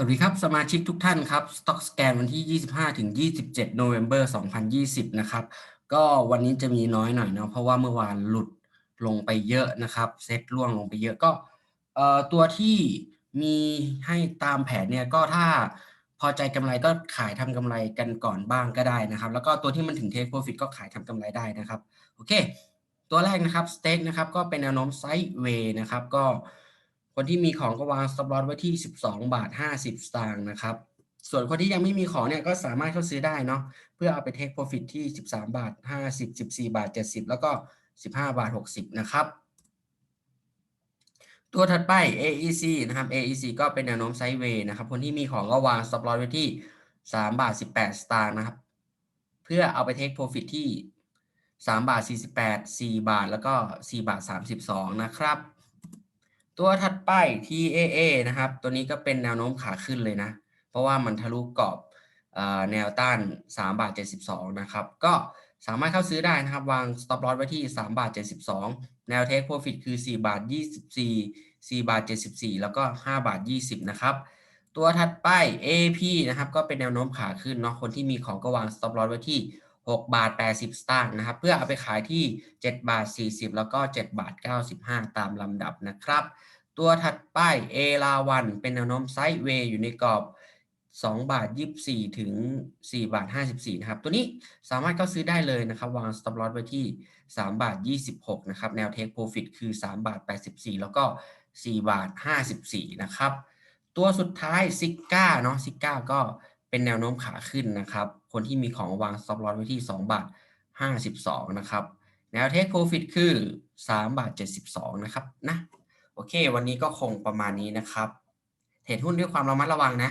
สวัสดีครับ สมาชิกทุกท่านครับ Stock Scan วันที่ 25 ถึง 27 November 2020 นะครับ ก็วันนี้จะมีน้อยหน่อยเนาะเพราะว่าเมื่อวานหลุดลงไปเยอะนะครับเซ็ตล่วงลงไปเยอะก็ตัวที่มีให้ตามแผนเนี่ยก็ถ้าพอใจกำไรก็ขายทำกำไรกันก่อนบ้างก็ได้นะครับ แล้วก็ตัวที่มันถึง Take Profit ก็ขายทำกำไรได้นะครับ โอเค ตัวแรกนะครับสเต็กนะครับก็เป็นแนวโน้มไซด์เวย์นะครับก็ คนที่มีของก็วาง stop loss ไว้ที่ 12 บาท 50 สตางค์นะครับ ส่วนคนที่ยังไม่มีของเนี่ยก็สามารถเข้าซื้อได้เนาะเพื่อเอาไป take profit ที่ 13 บาท 50 14 บาท 70 แล้วก็ 15 บาท 60 นะครับ ตัวถัดไป AEC นะครับ AEC ก็เป็นแนวโน้มไซด์เวย์นะครับ คนที่มีของก็วาง stop loss ไว้ที่ 3 บาท 18 สตางค์นะครับ เพื่อเอาไป take profit ที่ 3 บาท 48 4 บาท แล้วก็ 4 บาท 32 นะครับ ตัวถัดไป TAA นะครับ ตัวนี้ก็เป็นแนวโน้มขาขึ้นเลยนะ เพราะว่ามันทะลุกรอบอแนวต้าน 3 บาท 72 นะครับ ก็สามารถเข้าซื้อได้นะครับ วาง stop loss ไว้ที่ 3 บาท 72 แนว take profit คือ 4 บาท 24 4 บาท 74 แล้วก็ 5 บาท 20 นะครับ ตัวถัดไป AP นะครับ ก็เป็นแนวโน้มขาขึ้นเนาะ คนที่มีของก็วาง stop loss ไว้ที่ 6 บาท 80 สตางค์นะครับ เพื่อเอาไปขายที่ 7 บาท 40 แล้วก็ 7 บาท 95 ตามลำดับนะครับ ตัวถัดไปเอลาวันเป็นแนวโน้มไซด์เวย์อยู่ในกรอบ2บาท24 ถึง 4 บาท 54 นะครับ ตัวนี้สามารถเข้าซื้อได้เลยนะครับ วาง stop loss ไว้ที่ 3 บาท 26 นะครับ แนว take profit คือ 3 บาท 84 แล้วก็ 4 บาท 54 นะครับ ตัวสุดท้ายซิก้าเนาะซิก้าก็เป็นแนวโน้มขาขึ้นนะครับ คนที่มีของวาง stop loss ไว้ที่ 2 บาท 52 นะครับ แนว take profit คือ 3 บาท 72 นะครับนะ โอเค วันนี้ก็คงประมาณนี้นะครับเทรดหุ้นด้วยความระมัดระวังนะ